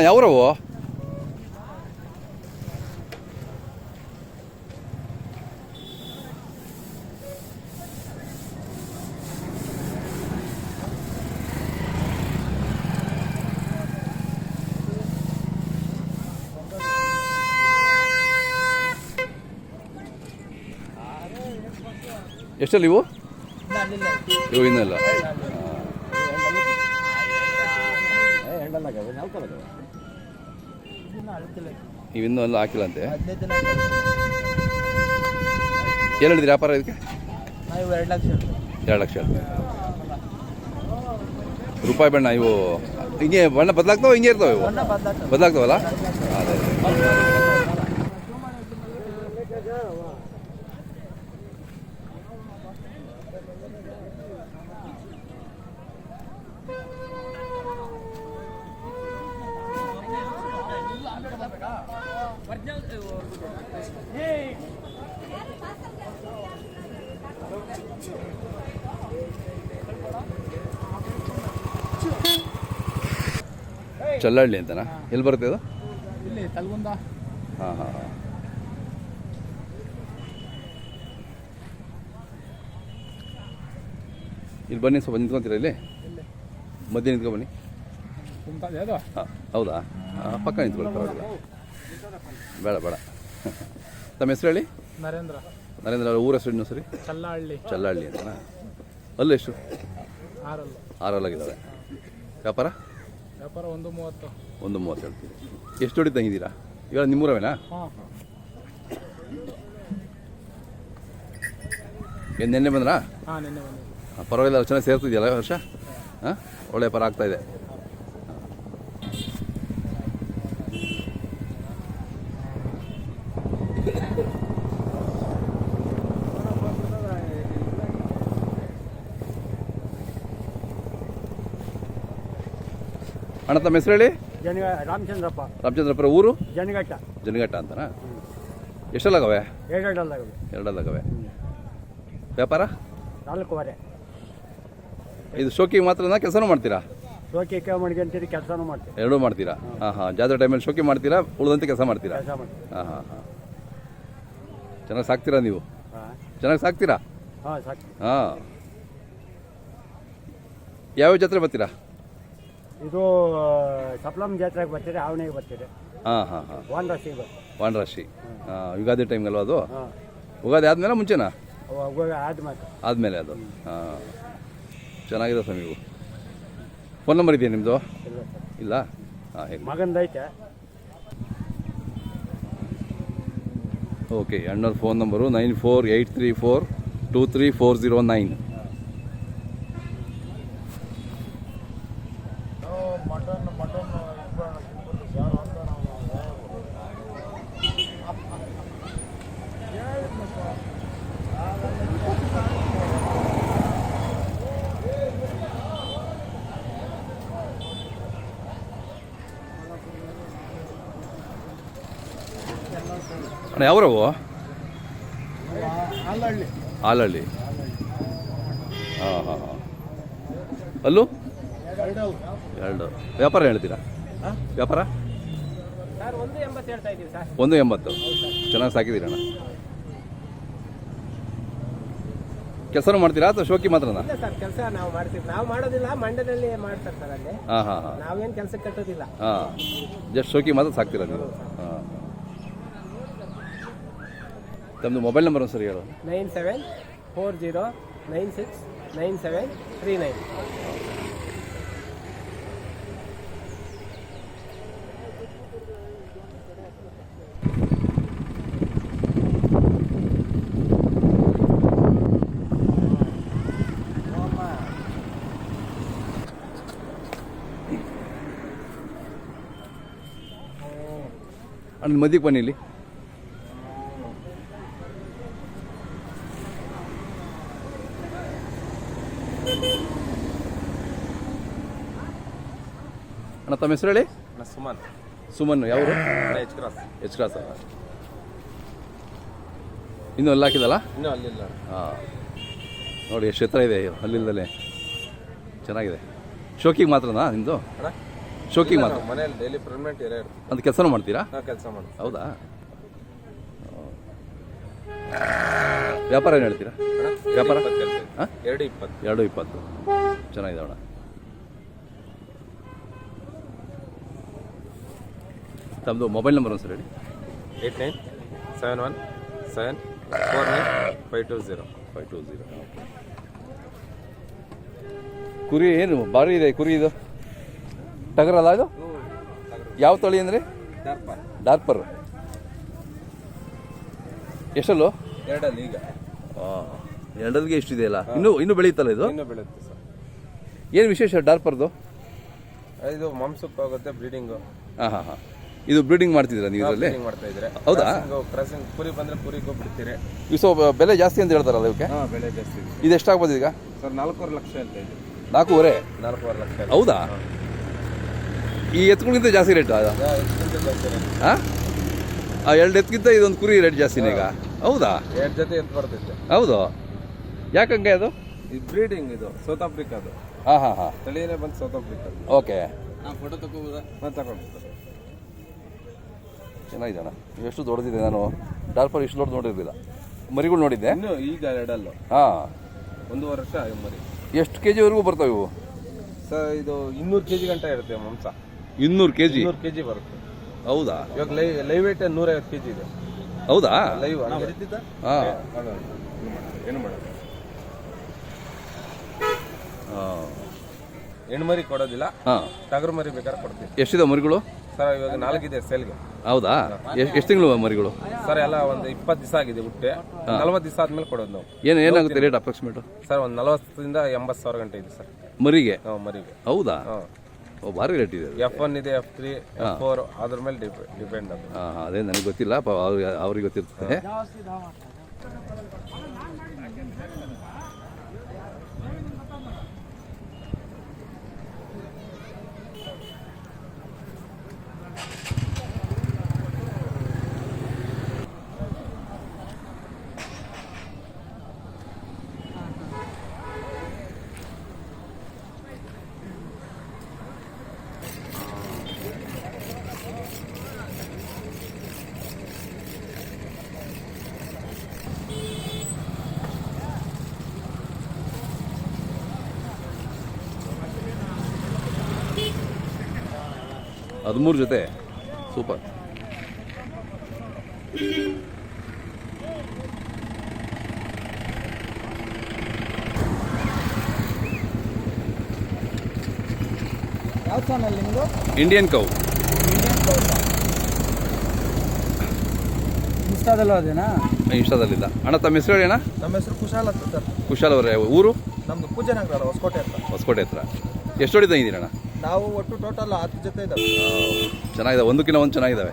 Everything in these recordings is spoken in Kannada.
ಅಣ್ಣ ಯಾವ್ರವು ಎಷ್ಟಲ್ಲಿ ಇವು ಇವು ಇನ್ನಲ್ಲ ಇವು ಇನ್ನೂ ಹಾಕಿಲ್ಲ ಅಂತೆ? ಏನು ಹೇಳಿದ್ರಿ ವ್ಯಾಪಾರ ಇದಕ್ಕೆ? ನಾವು ಎರಡು ಲಕ್ಷ ಎರಡು ಲಕ್ಷ ರೂಪಾಯಿ ಬಣ್ಣ ಇವು ಹಿಂಗೆ ಬಣ್ಣ ಬದಲಾಗ್ತಾವ ಹಿಂಗೆ ಇರ್ತಾವೆ ಇವು? ಬದಲಾಗ್ತಾವಲ್ಲ? ಅದೇ. ಚಲ್ಲಹಳ್ಳಿ ಅಂತನಾ? ಎಲ್ಲಿ ಬರುತ್ತೆ ಅದು ಇಲ್ಲಿ ತಲ್ಗುಂದ. ಹಾಂ ಹಾಂ ಹಾಂ. ಇಲ್ಲಿ ಬನ್ನಿ ಸ್ವಲ್ಪ ನಿಂತ್ಕೊಂತೀರಾ ಇಲ್ಲಿ? ಮಧ್ಯೆ ನಿಂತ್ಕೊ ಬನ್ನಿ. ಹಾಂ ಹೌದಾ? ಪಕ್ಕ ನಿಂತ್ಕೊಳ್ಳಿ ಪರವಾಗಿಲ್ಲ. ಬೇಡ ಬೇಡ. ತಮ್ಮ ಹೆಸರು ಹೇಳಿ? ನರೇಂದ್ರ. ನರೇಂದ್ರ ಅವ್ರ ಊರ ಹೆಸರು ಇನ್ನೂ ಸರಿ? ಚಲ್ಲಹಳ್ಳಿ ಚಲ್ಲಹಳ್ಳಿ ಅಂತನಾ ಅಲ್ಲ ಎಷ್ಟು? ಆರಲ್ಲು. ಆರಲ್ಲಾಗಿದ್ದಾವೆ ವ್ಯಾಪಾರ? ವ್ಯಾಪಾರ ಒಂದು ಮೂವತ್ತು. ಒಂದು ಮೂವತ್ತು ಹೇಳ್ತೀವಿ. ಎಷ್ಟು ಹೊಡಿ ತಂಗಿದ್ದೀರಾ? ಇವಾಗ ನಿಮ್ಮೂರವೇನಾ ಏನು ನೆನ್ನೆ ಬಂದ್ರಾ? ಹಾಂ ಪರವಾಗಿಲ್ಲ ಚೆನ್ನಾಗಿ ಸೇರ್ತಿದೆಯಲ್ಲ ವರ್ಷ? ಹಾಂ? ಒಳ್ಳೆ ಪರ ಆಗ್ತಾ ಅಣ್ಣ ತಮ್ಮ ಹೆಸರು ಹೇಳಿ? ಜನ ರಾಮಚಂದ್ರಪ್ಪ. ರಾಮಚಂದ್ರಪುರ ಊರು? ಜನಘಟ್ಟ. ಜನಘಟ್ಟ ಅಂತನಾ? ಎಷ್ಟಲ್ಲಾಗವೆ ಎರಡಲ್ಲ ಎರಡಲ್ಲಾಗವೆ ವ್ಯಾಪಾರ? ನಾಲ್ಕೂವರೆ. ಇದು ಶೋಕಿಗೆ ಮಾತ್ರನಾ ಕೆಲಸನೂ ಮಾಡ್ತೀರಾ? ಶೋಕಿ ಕೆ ಮಾಡ್ಕೊಂತೀರಿ ಕೆಲಸನೂ ಮಾಡ್ತೀವಿ. ಎರಡೂ ಮಾಡ್ತೀರಾ? ಹಾಂ ಹಾಂ. ಜಾತ್ರೆ ಟೈಮಲ್ಲಿ ಶೋಕಿ ಮಾಡ್ತೀರಾ ಉಳಿದಂತೆ ಕೆಲಸ ಮಾಡ್ತೀರಾ? ಕೆಲಸ ಮಾಡ್ತೀವಿ. ಹಾಂ ಹಾಂ ಹಾಂ. ಚೆನ್ನಾಗಿ ಸಾಕ್ತೀರಾ ನೀವು? ಚೆನ್ನಾಗಿ ಸಾಕ್ತೀರಾ? ಹಾಂ ಸಾಕು ಹಾಂ. ಯಾವ್ಯಾವ ಜಾತ್ರೆ ಬರ್ತೀರಾ? ಇದು ಸಪ್ಲಮ್ ಜಾತ್ರೆಗೆ ಬರ್ತೀರಿ ಆವಣಿಗೆ ಬರ್ತೀರಿ. ಹಾಂ ಹಾಂ ಹಾಂ. ವಾನ್ ರಾಶಿ ಬರ್ತೀರಿ ರಾಶಿ ಯುಗಾದಿ ಟೈಮ್ಗಲ್ವ ಅದು? ಯುಗಾದಿ ಆದ್ಮೇಲೆ ಮುಂಚೆನಾ? ಆದ್ಮೇಲೆ ಆದಮೇಲೆ ಅದು. ಹಾಂ. ಚೆನ್ನಾಗಿದೆ ಸ್ವಾಮಿ ಇವು. ಫೋನ್ ನಂಬರ್ ಇದೆಯಾ ನಿಮ್ಮದು ಇಲ್ಲ ಹಾಂ ಹೇಳಿ. ಮಗಂದೈತೆ. ಓಕೆ ಅಣ್ಣವ್ರ phone number nine four eight three four two three four zero nine. ಅಣ್ಣ ಯಾವ್ರವು ಹಾಲಹಳ್ಳಿ. ಹಾಂ ಹಾಂ ಹಾಂ. ಅಲ್ಲೂ? ಎರಡು. ವ್ಯಾಪಾರ ಹೇಳ್ತೀರಾ? ವ್ಯಾಪಾರ? ಸರ್ ಒಂದು ಎಂಬತ್ತು ಹೇಳ್ತಾ ಇದ್ದೀವಿ ಸರ್. ಒಂದು ಎಂಬತ್ತು. ಚೆನ್ನಾಗಿ ಸಾಕಿದ್ದೀರಣ್ಣ ಕೆಲಸನೂ ಮಾಡ್ತೀರಾ ಅಥವಾ ಶೋಕಿ ಮಾತ್ರನಾ? ಸರ್ ಕೆಲಸ ನಾವು ಮಾಡ್ತೀವಿ. ನಾವು ಮಾಡೋದಿಲ್ಲ ಮಂಡ್ಯದಲ್ಲಿ ಮಾಡ್ತಾರೆ ಸರ್ ಅಲ್ಲಿ. ಹಾಂ ಹಾಂ ಹಾಂ. ನಾವೇನು ಕೆಲಸಕ್ಕೆ ಕಟ್ಟೋದಿಲ್ಲ. ಹಾಂ. ಜಸ್ಟ್ ಶೋಕಿ ಮಾತ್ರ ಸಾಕ್ತೀರಾ ನೀವು ಹಾಂ ತಮ್ಮದು ಮೊಬೈಲ್ ನಂಬರ್ ಒಂದು ಸರಿ ಹೇಳು. Nine seven four zero nine six nine seven three nine. ಅಲ್ಲಿ ಮಧ್ಯಕ್ಕೆ ಬನ್ನಿ ಇಲ್ಲಿ. ತಮ್ಮ ಹೆಸರು ಹೇಳಿ? ಸುಮನ್. ಸುಮನ್ ಯಾವರು? ಎಚ್ ಕ್ರಾಸ್ ಎಚ್ ಕ್ರಾಸ್ ಇನ್ನೂ ಅಲ್ಲಿ ಹಾಕಿದಲ್ಲ? ಇನ್ನೂ ಅಲ್ಲಿಲ್ಲ. ಹಾಂ. ನೋಡಿ ಎಷ್ಟು ಎತ್ತರ ಇದೆ ಅಲ್ಲಿಂದಲೇ ಚೆನ್ನಾಗಿದೆ. ಶೋಕಿಗೆ ಮಾತ್ರನಾ ನಿಮ್ಮದು ಶೋಕಿಗೆ ಮಾತ್ರ? ಮನೆಯಲ್ಲಿ ಡೈಲಿ ಪರ್ಮನೆಂಟ್ ಇರ್ತೀವಿ ಅಂತ ಕೆಲಸನೂ ಮಾಡ್ತೀರಾ? ಕೆಲಸ ಮಾಡಿ ಹೌದಾ? ವ್ಯಾಪಾರ ಏನು ಹೇಳ್ತೀರಾ? ವ್ಯಾಪಾರ? ಎರಡು ಇಪ್ಪತ್ತು. ಎರಡು ಇಪ್ಪತ್ತು. ಚೆನ್ನಾಗಿದೆ ಅಣ್ಣ. ತಮ್ಮದು ಮೊಬೈಲ್ ನಂಬರ್ ಒಂದು ಸರ್ ಹೇಳಿ. Eight nine seven one seven four nine five two zero. Five two zero. ಕುರಿ ಏನು ಭಾರಿ ಇದೆ ಕುರಿ ಇದು? ಟಗರಲ್ಲ ಇದು? ಯಾವ ತಳಿ ಅಂದರೆ? ಡಾರ್ಪರ್. ಎಷ್ಟಲ್ಲೋ? ಎರಡಲ್ಲಿ ಈಗ. ಎರಡಲ್ಲಿಗೆ ಎಷ್ಟಿದೆಯಲ್ಲ ಇನ್ನೂ ಇನ್ನೂ ಬೆಳೆಯುತ್ತಲ್ಲ ಇದು? ಇನ್ನೂ ಬೆಳೆಯುತ್ತೆ ಸರ್. ಏನು ವಿಶೇಷ ಡಾರ್ಪರ್ದು? ಇದು ಮಾಂಸಕ್ಕೆ ಆಗುತ್ತೆ ಬ್ರೀಡಿಂಗು. ಹಾಂ ಹಾಂ ಹಾಂ ಇದು ಬ್ರೀಡಿಂಗ್ ಮಾಡ್ತಿದ್ದೀರಾ ನೀವು ಇದರಲ್ಲಿ? ಮಾಡ್ತಾ ಇದ್ರೆ ಹೌದಾ? ಕ್ರಾಸಿಂಗ್ ಕುರಿ ಬಂದ್ರೆ ಕುರಿಗೂ ಬಿಡ್ತೀರಿ ಇವು ಸ್ವಲ್ಪ ಬೆಲೆ ಜಾಸ್ತಿ ಅಂತ ಹೇಳ್ತಾರಲ್ಲ ಇದಕ್ಕೆ ಹಾ ಬೆಲೆ ಜಾಸ್ತಿ ಇದೆ. ಇದು ಎಷ್ಟಾಗ್ಬೋದು ಈಗ? ಸರ್ ನಾಲ್ಕೂವರೆ ಲಕ್ಷ ಅಂತ ಇದೆ. ನಾಲ್ಕೂವರೆ? ನಾಲ್ಕೂವರೆ ಲಕ್ಷ ಇದೆ. ಹೌದಾ? ಈ ಎತ್ತುಗಳಿಗಿಂತ ಜಾಸ್ತಿ ರೇಟ್ ಯಾ, ಇದಕ್ಕಿಂತ ಜಾಸ್ತಿ ಇದೆ. ಹಾಂ? ಆ ಎರಡು ಎತ್ತುಗಿಂತ ಇದೊಂದು ಕುರಿ ರೇಟ್ ಜಾಸ್ತಿನೇ ಈಗ. ಹೌದಾ? ಎರಡು ಜೊತೆ ಎತ್ತು ಬರ್ತೈತೆ. ಹೌದು. ಯಾಕಂಗೆ ಅದು? ಇದು ಬ್ರೀಡಿಂಗ್ ಇದು ಸೌತ್ ಆಫ್ರಿಕಾದು. ಹಾಂ ಹಾಂ ಹಾಂ. ತಳಿಯೇ ಬಂದು ಸೌತ್ ಆಫ್ರಿಕಾದು. ಓಕೆ. ಫೋಟೋ ತಗೋಬೋದಾ ಹಾಂ ತಗೊಂಡು ಚೆನ್ನಾಗಿದೆ ಅಣ್ಣ ಎಷ್ಟು ದೊಡ್ಡದಿದೆ ನಾನು. ಡಾರ್ಪರ್ ಇಷ್ಟು ದೊಡ್ಡ ನೋಡಿರಲಿಲ್ಲ. ಮರಿಗಳು ನೋಡಿದ್ದೆ. ಇನ್ನು ಈಗ ಎರಡಲ್ಲು. ಹಾಂ. ಒಂದೂವರೆ ವರ್ಷ ಮರಿ. ಎಷ್ಟು ಕೆ ಜಿವರೆಗೂ ಬರ್ತಾವೆ ಇವು? ಸರ್ ಇದು ಇನ್ನೂರು ಕೆಜಿ ಗಂಟ ಇರುತ್ತೆ ಮಾಂಸ. ಇನ್ನೂರು ಕೆ ಜಿ ಇನ್ನೂರು ಕೆಜಿ ಬರುತ್ತೆ. ಹೌದಾ? ಇವಾಗ ಲೈವ್ ಲೈವ್ ವೇಟ್ ನೂರೈವತ್ತು ಕೆಜಿ ಇದೆ. ಹೌದಾ? ಲೈವ್ ಹಾಂ. ಏನು ಮಾಡೋದು? ಹಾಂ. ಹೆಣ್ಣು ಮರಿ ಕೊಡೋದಿಲ್ಲ. ಹಾಂ. ಟಗರು ಮರಿ ಬೇಕಾದ್ರೆ ಕೊಡ್ತೀವಿ ಎಷ್ಟಿದೆ ಮರಿಗಳು? ಸರ್ ಇವಾಗ ನಾಲ್ಕಿದೆ ಸೇಲ್ಗೆ ಹೌದಾ? ಎಷ್ಟು ತಿಂಗಳು ಮರಿಗಳು? ಸರ್ ಎಲ್ಲ ಒಂದು ಇಪ್ಪತ್ತು ದಿವಸ ಆಗಿದೆ ಹುಟ್ಟೆ ನಲ್ವತ್ತು ದಿವಸ ಆದ್ಮೇಲೆ ಕೊಡೋದು ನಾವು. ಏನು ಏನಾಗುತ್ತೆ ರೇಟ್ ಅಪ್ರಾಕ್ಸಿಮೇಟು ಸರ್ ಒಂದು ನಲವತ್ತರಿಂದ ಎಂಬತ್ತು ಸಾವಿರ ಗಂಟೆ ಇದೆ ಸರ್ ಮರಿಗೆ? ನಾವು ಮರಿಗೆ. ಹೌದಾ? ಹಾಂ. ಓ ಭಾರಿ ರೇಟ್ ಇದೆ ಎಫ್ ಒನ್ ಇದೆ ಎಫ್ ತ್ರೀ ಎಫ್ ಫೋರ್ ಅದ್ರ ಮೇಲೆ ಡಿಪೆಂಡ್ ಅದು. ಹಾಂ ಅದೇ ನನಗೆ ಗೊತ್ತಿಲ್ಲ ಅವ್ರಿಗೆ ಅವ್ರಿಗೆ ಗೊತ್ತಿರ್ತದೆ. ಹದಿಮೂರು ಜೊತೆ. ಸೂಪರ್. ಇಂಡಿಯನ್ ಕೌ ಇನ್ಸ್ಟಾದಲ್ಲೂ ಅದೇನಾ? ಇನ್ಸ್ಟಾದಲ್ಲಿಲ್ಲ. ಅಣ್ಣ ತಮ್ಮ ಹೆಸರು ಹೇಳಿ ಅಣ್ಣ? ನಮ್ಮ ಹೆಸರು ಕುಶಾಲ್ ಅಂತ ಸರ್. ಕುಶಾಲ್ ಅವರೇ ಊರು? ನಮ್ದು ಪೂಜೆನಗರ ಹೊಸಕೋಟೆ ಹತ್ರ. ಹೊಸಕೋಟೆ ಹತ್ರ. ಎಷ್ಟು ಹೊಡಿತಾ ಇದ್ದೀರಿ ಅಣ್ಣ ನಾವು ಒಟ್ಟು ಟೋಟಲ್ ಹತ್ತು ಜೊತೆ ಇದ್ದಾವೆ ಚೆನ್ನಾಗಿದೆ. ಒಂದಕ್ಕಿಂತ ಒಂದು ಚೆನ್ನಾಗಿದ್ದಾವೆ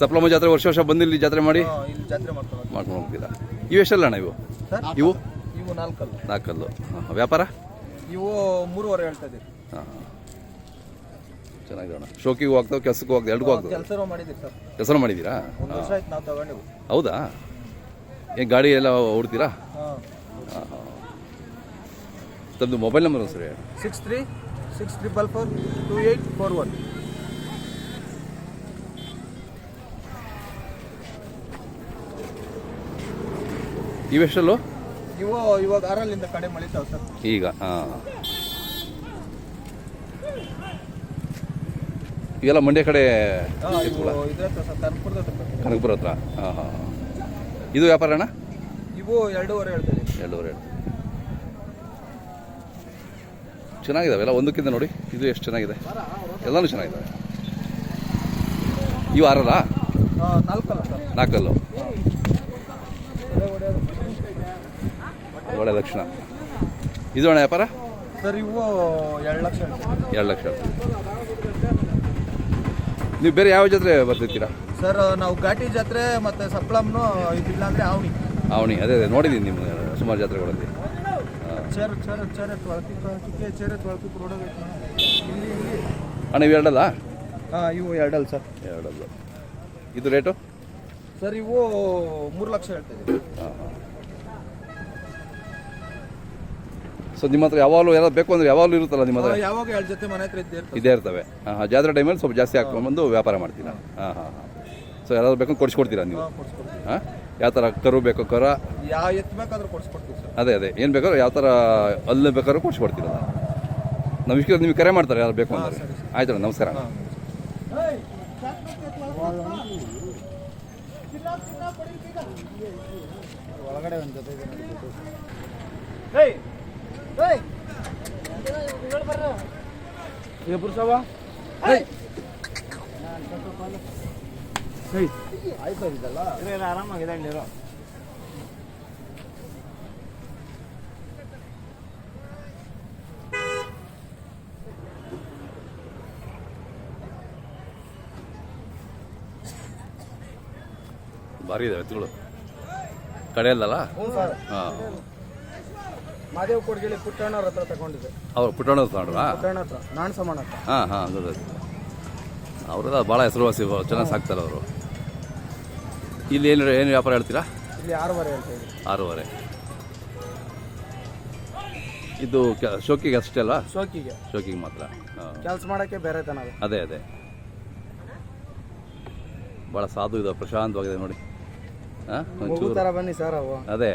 ಸಪ್ಲಮ್ಮ ಜಾತ್ರೆ ವರ್ಷ ವರ್ಷ ಬಂದು ಇಲ್ಲಿ ಜಾತ್ರೆ ಮಾಡಿ? ಇಲ್ಲಿ ಜಾತ್ರೆ ಮಾಡ್ಕೊಂಡು. ಮಾಡ್ಕೊಂಡು ಹೋಗ್ತೀರಾ? ಇವು ಎಷ್ಟಲ್ಲ ಅಣ್ಣ ಇವು? ಸರ್ ಇವು? ಇವು ನಾಲ್ಕಲ್ಲ. ನಾಲ್ಕಲ್ಲು. ಹಾಂ. ವ್ಯಾಪಾರ? ಇವು ಮೂರುವರೆ ಹೇಳ್ತಾ ಇದ್ದೀವಿ. ಹಾಂ ಚೆನ್ನಾಗಿದೆ ಅಣ್ಣ. ಶೋಕಿಗೂ ಹೋಗ್ತಾವೆ ಕೆಲ್ಸಕ್ಕೂ ಹೋಗ್ತವೆ ಎರಡಕ್ಕೂ ಹೋಗ್ತವೆ ಕೆಲಸ ಮಾಡಿದ್ದೀವಿ ಸರ್. ಕೆಲಸ ಮಾಡಿದ್ದೀರಾ? ಒಂದು ವರ್ಷ ಆಯ್ತು ನಾವು ತಗೊಂಡಿವು. ಹೌದಾ? ಏನು ಗಾಡಿ ಎಲ್ಲ ಓಡ್ತೀರಾ? ಹಾಂ ಹಾಂ. ತಮ್ಮದು ಮೊಬೈಲ್ ನಂಬರ್ ಸರಿ six three six triple four two eight four one. ಇವೆಷ್ಟಲ್ಲೂ ಇವು ಇವಾಗ ಆರಲ್ಲಿಂದ ಕಡೆ ಮಳಿತಾವೆ ಸರ್. ಈಗ ಹಾಂ. ಇವೆಲ್ಲ ಮಂಡ್ಯ ಕಡೆ ಇದ್ರ ಹತ್ರ ಸರ್ ಕನಕಪುರದ ಹತ್ರ ಬರ್ತದೆ. ಕನಕಪುರ ಹತ್ರ? ಹಾಂ ಹಾಂ ಇದು ವ್ಯಾಪಾರ ಅಣ್ಣ? ಇವು ಎರಡೂವರೆ ಹೇಳ್ತೀವಿ ಎರಡೂವರೆ ಎರಡು ಚೆನ್ನಾಗಿದ್ದಾವೆ ಎಲ್ಲ ಒಂದಕ್ಕಿಂತ ನೋಡಿ ಇದು ಎಷ್ಟು ಚೆನ್ನಾಗಿದೆ. ಎಲ್ಲನೂ ಚೆನ್ನಾಗಿದ್ದಾವೆ ಇವು ಆರಲ್ಲ? ನಾಲ್ಕಲ್ಲ. ಒಳ್ಳೆ. ಲಕ್ಷಣ. ಇದು ಅಣ್ಣ ವ್ಯಾಪಾರ? ಸರ್ ಇವು ಎರಡು ಲಕ್ಷ ಎರಡು ಲಕ್ಷ ನೀವು ಬೇರೆ ಯಾವ ಜಾತ್ರೆ ಬರ್ತಿರ್ತೀರಾ? ಸರ್ ನಾವು ಘಾಟಿ ಜಾತ್ರೆ ಮತ್ತು ಸಪ್ಲಮ್ನು ಇದಿಲ್ಲ ಅಂದರೆ ಅವನಿ ಅವನಿ ಅದೇ ಅದೇ ನೋಡಿದ್ದೀನಿ ನಿಮ್ಮ ಸುಮಾರು ಜಾತ್ರೆಗಳಲ್ಲಿ. ಚೇರ್ ಚೇರ್ ಚೇರ್ ತೊಳ್ಕಿ ತೊಳ್ಕಿಕ್ಕೆ ಚೇರ್ ತೊಳ್ಕಿ ಕೊಡೋದೈತೆ ಇಲ್ಲಿ ಇಲ್ಲಿ. ಅಣ್ಣ ಇವು ಎರಡಲ್ಲ? ಹಾಂ ಇವು ಎರಡಲ್ಲ ಸರ್. ಎರಡಲ್ಲ. ಇದು ರೇಟು? ಸರ್ ಇವು ಮೂರು ಲಕ್ಷ ಹೇಳ್ತಾ ಇದ್ದೀವಿ ಹಾಂ ಹಾಂ. ಸೊ ನಿಮ್ಮ ಹತ್ರ ಯಾವಾಗಲೂ ಯಾರು ಬೇಕು ಅಂದ್ರೆ ಯಾವಾಗಲೂ ಇರುತ್ತಲ್ಲ ನಿಮ್ಮ ಹತ್ರ? ಯಾವಾಗ ಎರಡು ಜೊತೆ ಮನೆ ಹತ್ರ ಇದ್ದೇ ಇರ್ತದೆ. ಇದೇ ಇರ್ತವೆ. ಹಾಂ ಹಾಂ. ಜಾತ್ರೆ ಟೈಮಲ್ಲಿ ಸ್ವಲ್ಪ ಜಾಸ್ತಿ ಹಾಕ್ಕೊಂಡ್ಬಂದು ವ್ಯಾಪಾರ ಮಾಡ್ತೀರಾ? ಹಾಂ. ಹಾಂ ಹಾಂ ಸೊ ಯಾರಾದ್ರು ಬೇಕು ಕೊಡಿಸ್ಕೊಡ್ತೀರಾ ನೀವು? ಹಾಂ? ಯಾವ ಥರ ಕರು ಬೇಕು ಕರ ಯಾವ ಎತ್ತು ಬೇಕಾದ್ರೂ ಕೊಡ್ಸ್ಕೊಡ್ತೀವಿ ಸರ್ ಅದೇ ಅದೇ ಏನು ಬೇಕಾದ್ರೂ ಯಾವ ಥರ ಅಲ್ಲಿ ಬೇಕಾದ್ರೂ ಕೊಡಿಸ್ಕೊಡ್ತೀರಲ್ಲ ನಮ್ಮ ಇಷ್ಟ ನಿಮಗೆ ಕರೆ ಮಾಡ್ತಾರೆ ಯಾರು ಬೇಕು ಅಂದರೆ ಆಯ್ತು ನಮಸ್ಕಾರ ಒಳಗಡೆ ಒಂದು ಜೊತೆ ಇದೆ ನೋಡಿ. ಭಾರಿ ಇದಾವೆ ಎತ್ತುಗಳು ಕಡೆಯಲ್ಲಲ್ಲ ಹಾಂ. ಮಾದೇವ್ ಕೊಡ್ಗಿಳಿ ಪುಟ್ಟಣ್ಣವ್ರ ಹತ್ರ ತಗೊಂಡಿದ್ದೆ. ಅವ್ರು ಪುಟ್ಟಣ್ಣ ತಗೊಂಡ್ರಾ? ಪುಟ್ಟಣ್ಣ ಹತ್ರ ನಾನ್ ಸಮಾನ ಹತ್ರ. ಹಾಂ ಹಾಂ ಗೊತ್ತಾಯ್ತು ಅವ್ರದ ಭಾಳ ಹೆಸರುವಾಸಿ ಚೆನ್ನಾಗಿ ಸಾಕ್ತಾರೆ ಅವರು ಇಲ್ಲಿ ಏನು ಏನು ವ್ಯಾಪಾರ ಹೇಳ್ತೀರಾ? ಇಲ್ಲಿ ಆರೂವರೆ ಅಂತ ಆರೂವರೆ. ಇದು ಶೋಕಿಗೆ ಅಷ್ಟೇ ಅಲ್ವಾ? ಶೋಕಿಗೆ. ಶೋಕಿಗೆ ಮಾತ್ರ. ಹಾಂ. ಕೆಲಸ ಮಾಡೋಕ್ಕೆ ಬೇರೆ ತನ ಅದೇ. ಅದೇ ಭಾಳ ಸಾಧು ಇದು ಪ್ರಶಾಂತವಾಗಿದೆ ನೋಡಿ. ಹಾಂ ಮಗು ಒಂಚೂರು ತರ ಬನ್ನಿ ಸರ್ ಅವು. ಅದೇ.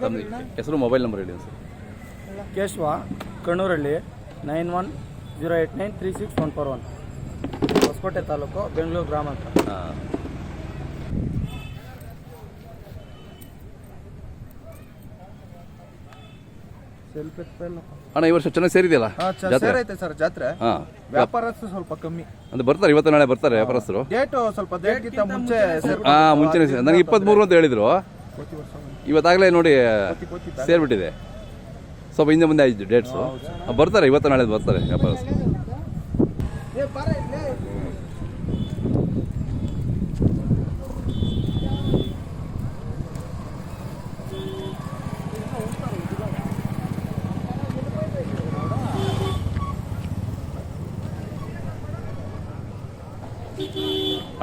ತಮ್ಮ ಹೆಸರು ಮೊಬೈಲ್ ನಂಬರ್ ಹೇಳಿ sir. Keshava Kannurahalli nine one zero eight nine three six one four one. Hosakote taluk Bengaluru ಗ್ರಾಮಾಂತರ ಹಾಂ. ಅಣ್ಣ ಈ ವರ್ಷ ಚೆನ್ನಾಗಿ ಸೇರಿದೆಯಲ್ಲ? ಜಾತ್ರೆ? ಸೇರೈತೆ ಸರ್ ಜಾತ್ರೆ. ಹಾ. ವ್ಯಾಪಾರಸ್ಥರು ಸ್ವಲ್ಪ ಕಮ್ಮಿ. ಅಂದ್ರೆ ಬರ್ತಾರೆ ಇವತ್ತು ನಾಳೆ ಬರ್ತಾರೆ ವ್ಯಾಪಾರಸ್ಥರು? ಡೇಟ್ ಸ್ವಲ್ಪ ಡೇಟ್ಗಿಂತ ಮುಂಚೆ ಹಾ ಮುಂಚೆನೆ ಸೇ- ನನಗೆ ಇಪ್ಪತ್ತ್ಮೂರು ಅಂತ ಹೇಳಿದ್ರು. ಇವತ್ತಾಗಲೇ ನೋಡಿ ಸೇರಿಬಿಟ್ಟಿದೆ. ಸ್ವಲ್ಪ ಹಿಂದೆ ಮುಂದೆ ಆಯ್ತು ಡೇಟ್ಸು. ಬರ್ತಾರೆ ಇವತ್ತು ನಾಳೆ ಬರ್ತಾರೆ ವ್ಯಾಪಾರಸ್ಥರು.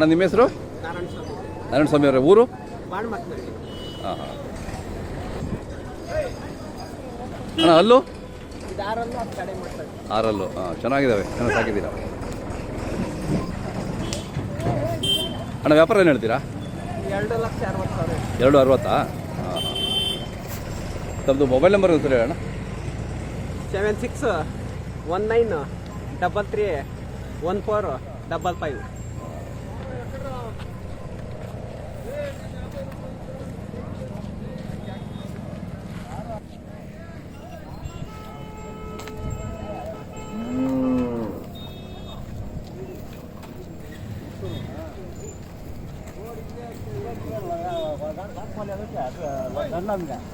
ಅಣ್ಣ ನಿಮ್ಮ ಹೆಸರು? ನಾರಾಯಣ ಸ್ವಾಮಿ. ಅವರೇ ಊರು? ಹಾಂ ಹಾಂ ಅಣ್ಣ ಅಲ್ಲು ಆರಲ್ಲು. ಹಾಂ ಚೆನ್ನಾಗಿದ್ದಾವೆ ಚೆನ್ನಾಗಿ ಸಾಕಿದ್ದೀರಾ? ಅಣ್ಣ ವ್ಯಾಪಾರ ಏನು ಹೇಳ್ತೀರಾ? ಎರಡು ಲಕ್ಷ ಅರವತ್ತು ಹಾಂ ತಮ್ಮದು ಮೊಬೈಲ್ ನಂಬರ್ ಸರಿ ಅಣ್ಣ seven six one nine double three one four double five. ಹ